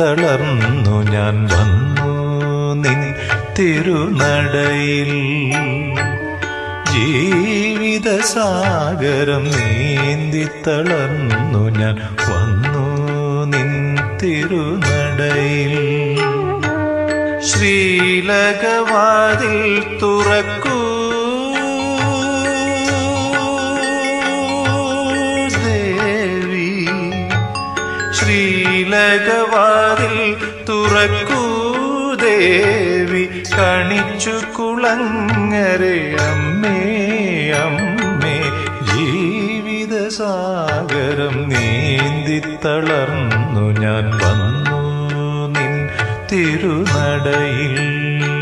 തളർന്നു ഞാൻ വന്നു നിൻ തിരുനടയിൽ. ജീവിത സാഗരം നീന്തി തളർന്നു ഞാൻ വന്നു നിൻ തിരുനടയിൽ. ശ്രീലകവാതിൽ തുറക്കൂ ദേവി കണിച്ചു കുളങ്ങരെ. അമ്മേ അമ്മേ ജീവിത സാഗരം നീന്തി തളർന്നു. ഞാൻ വന്നു നിൻ തിരുനടയിൽ.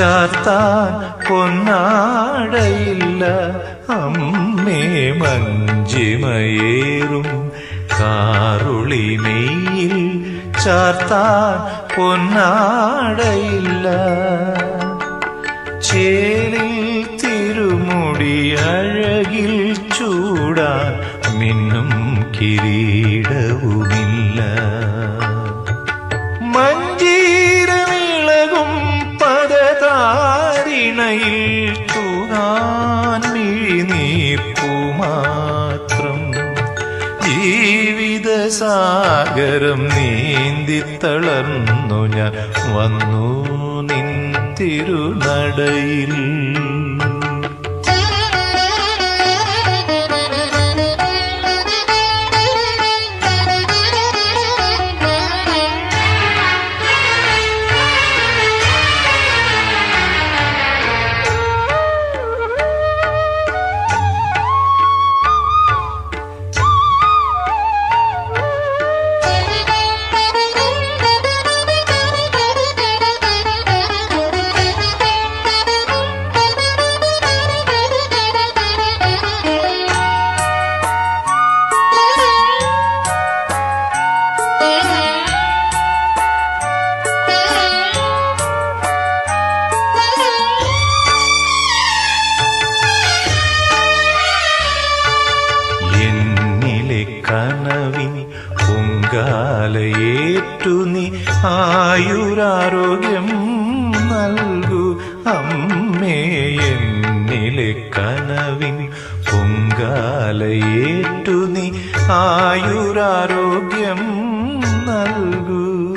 ചാർത്താൻ പൊന്നാടയില്ല. അമ്മേ മഞ്ചിമയേറും കാറുളി കാറുളിമയിൽ ചാർത്താൻ പൊന്നാടയില്ല. ചേലിൽ മിഴിനീർപ്പു ജീവിത സാഗരം നീന്തി തളർന്നു ഞാൻ വന്നു നിൻ തിരുനടയിൽ. കനവിൻ പൊങ്കാലയേറ്റു നീ. ആയുരാരോഗ്യം നൽകൂ അമ്മേ എന്നിലെ കനവിൻ പൊങ്കാലയേറ്റു നീ. ആയുരാരോഗ്യം നൽകൂ.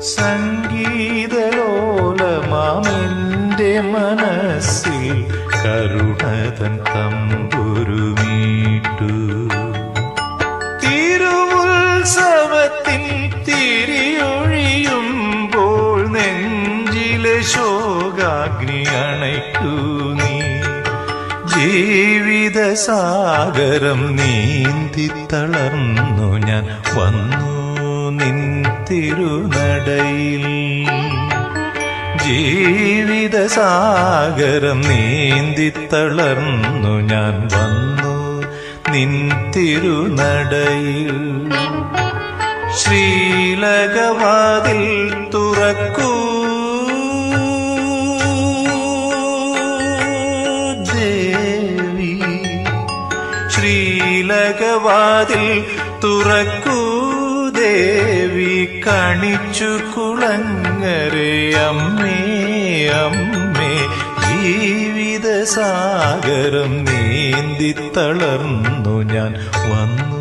സംഗീതലോലമാമെന്റെ മനസ്സിൽ കരുണതൻ തമ്പുരുമീട്ടു ജീവിതസാഗരം നീന്തി തളർന്നു ഞാൻ വന്നു നിൻ തിരുനടയിൽ. ജീവിതസാഗരം നീന്തി തളർന്നു ഞാൻ വന്നു നിൻ തിരുനടയിൽ. ശ്രീലകവാതിൽ തുറക്കൂ ശ്രീലകവാതിൽ തുറക്കൂ ദേവി കണിച്ചു കുളങ്ങരെ അമ്മേ അമ്മേ. ജീവിത സാഗരം നീന്തി തളർന്നു ഞാൻ വന്നു.